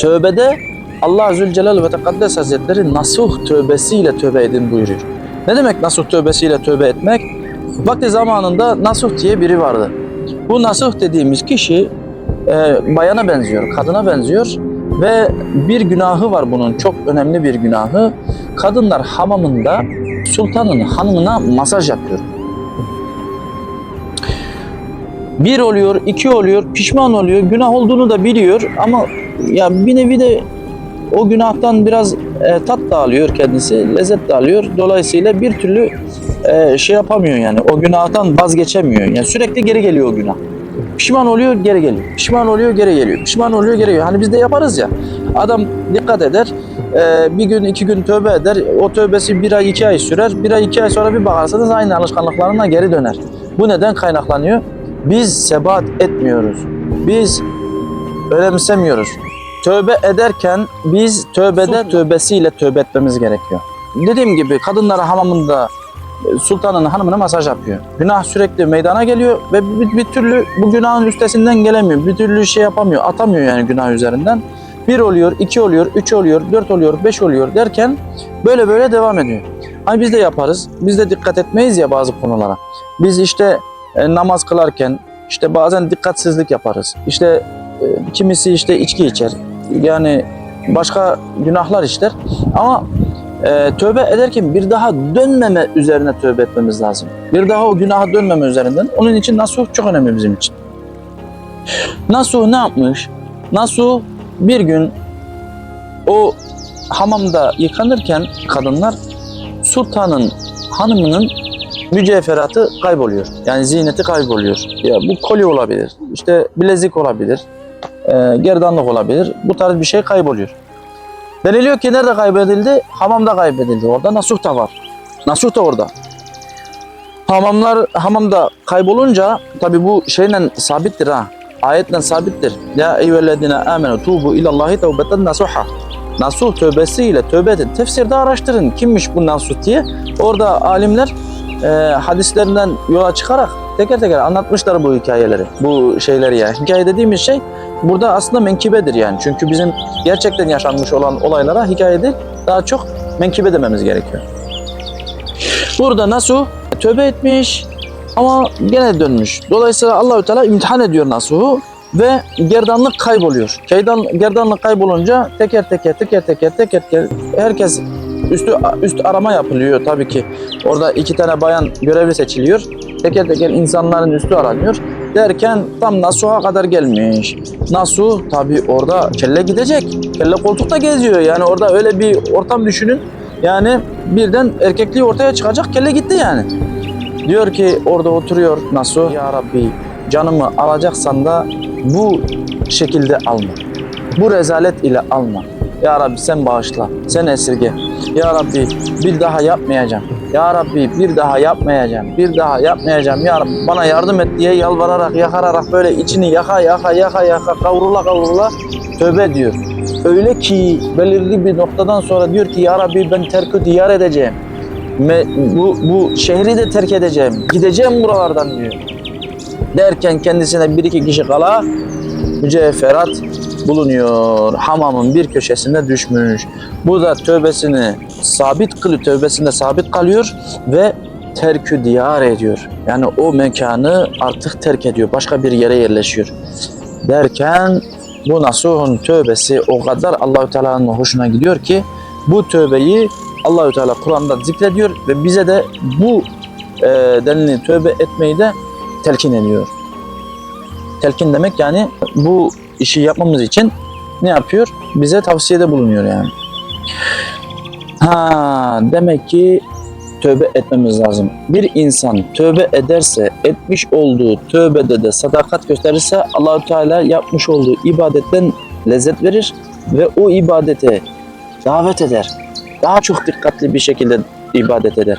tövbede Allah Zülcelal ve Tekaddes Hazretleri nasuh tövbesiyle tövbe edin buyuruyor. Ne demek nasuh tövbesiyle tövbe etmek? Vakti zamanında nasuh diye biri vardı. Bu nasuh dediğimiz kişi e, bayana benziyor, kadına benziyor ve bir günahı var bunun çok önemli bir günahı. Kadınlar hamamında sultanın hanımına masaj yapıyor. Bir oluyor, iki oluyor, pişman oluyor, günah olduğunu da biliyor ama ya bir nevi de o günahtan biraz e, tat da alıyor kendisi, lezzet de alıyor. Dolayısıyla bir türlü e, şey yapamıyor yani o günahtan vazgeçemiyor. Yani sürekli geri geliyor o günah. Pişman oluyor, geri geliyor. Pişman oluyor, geri geliyor. Pişman oluyor, geri geliyor. Hani biz de yaparız ya. Adam dikkat eder, e, bir gün, iki gün tövbe eder. O tövbesi bir ay, iki ay sürer. Bir ay, iki ay sonra bir bakarsanız aynı alışkanlıklarına geri döner. Bu neden kaynaklanıyor? Biz sebat etmiyoruz. Biz önemsemiyoruz. Tövbe ederken biz tövbeden tövbesiyle tövbe etmemiz gerekiyor. Dediğim gibi kadınlar hamamında e, sultanın hanımına masaj yapıyor. Günah sürekli meydana geliyor ve bir, bir türlü bu günahın üstesinden gelemiyor. Bir türlü şey yapamıyor, atamıyor yani günah üzerinden. Bir oluyor, iki oluyor, üç oluyor, dört oluyor, beş oluyor derken böyle böyle devam ediyor. Hani biz de yaparız, biz de dikkat etmeyiz ya bazı konulara. Biz işte e, namaz kılarken işte bazen dikkatsizlik yaparız. İşte e, kimisi işte içki içer. Yani başka günahlar işler. Ama e, tövbe ederken bir daha dönmeme üzerine tövbe etmemiz lazım. Bir daha o günaha dönmeme üzerinden. Onun için nasuh çok önemli bizim için. Nasuh ne yapmış? Nasuh bir gün o hamamda yıkanırken kadınlar sultanın hanımının mücevheratı kayboluyor. Yani ziyneti kayboluyor. Ya bu kolye olabilir, işte bilezik olabilir, e, gerdanlık olabilir. Bu tarz bir şey kayboluyor. Deniliyor ki nerede kaybedildi? Hamamda kaybedildi. Orada nasuh da var. Nasuh da orada. Hamamlar hamamda kaybolunca tabi bu şeyle sabittir ha. Ayetle sabittir. Ya eyyühellezine amenu tubu ilallahi tevbeten nasuha. Nasuh tövbesiyle tövbe edin. Tefsirde araştırın kimmiş bu nasuh diye. Orada alimler e, hadislerinden yola çıkarak teker teker anlatmışlar bu hikayeleri. Bu şeyleri yani. Hikaye dediğimiz şey burada aslında menkibedir yani. Çünkü bizim gerçekten yaşanmış olan olaylara hikaye değil, daha çok menkibe dememiz gerekiyor. Burada Nasuh tövbe etmiş ama gene dönmüş. Dolayısıyla Allahü Teala imtihan ediyor Nasuh'u ve gerdanlık kayboluyor. Gerdan, gerdanlık kaybolunca teker teker teker teker teker teker herkes üstü üst arama yapılıyor tabii ki. Orada iki tane bayan görevli seçiliyor. Teker teker insanların üstü aranıyor. Derken tam Nasuh'a kadar gelmiş. Nasuh tabii orada kelle gidecek. Kelle koltukta geziyor. Yani orada öyle bir ortam düşünün. Yani birden erkekliği ortaya çıkacak kelle gitti yani. Diyor ki orada oturuyor Nasuh. Ya Rabbi canımı alacaksan da bu şekilde alma. Bu rezalet ile alma. Ya Rabbi sen bağışla, sen esirge. Ya Rabbi bir daha yapmayacağım. Ya Rabbi bir daha yapmayacağım. Bir daha yapmayacağım. Ya Rabbi bana yardım et diye yalvararak, yakararak böyle içini yaka yaka yaka yaka kavrula kavrula tövbe diyor. Öyle ki belirli bir noktadan sonra diyor ki Ya Rabbi ben terk diyar edeceğim. Me- bu, bu şehri de terk edeceğim. Gideceğim buralardan diyor. Derken kendisine bir iki kişi kala mücevherat bulunuyor. Hamamın bir köşesinde düşmüş. Bu da tövbesini sabit kılıyor, tövbesinde sabit kalıyor ve terkü diyar ediyor. Yani o mekanı artık terk ediyor. Başka bir yere yerleşiyor. Derken bu nasuhun tövbesi o kadar Allahü Teala'nın hoşuna gidiyor ki bu tövbeyi Allahü Teala Kur'an'da zikrediyor ve bize de bu e, denli tövbe etmeyi de telkin ediyor. Telkin demek yani bu işi yapmamız için ne yapıyor? Bize tavsiyede bulunuyor yani. Ha demek ki tövbe etmemiz lazım. Bir insan tövbe ederse, etmiş olduğu tövbede de sadakat gösterirse Allahü Teala yapmış olduğu ibadetten lezzet verir ve o ibadete davet eder. Daha çok dikkatli bir şekilde ibadet eder.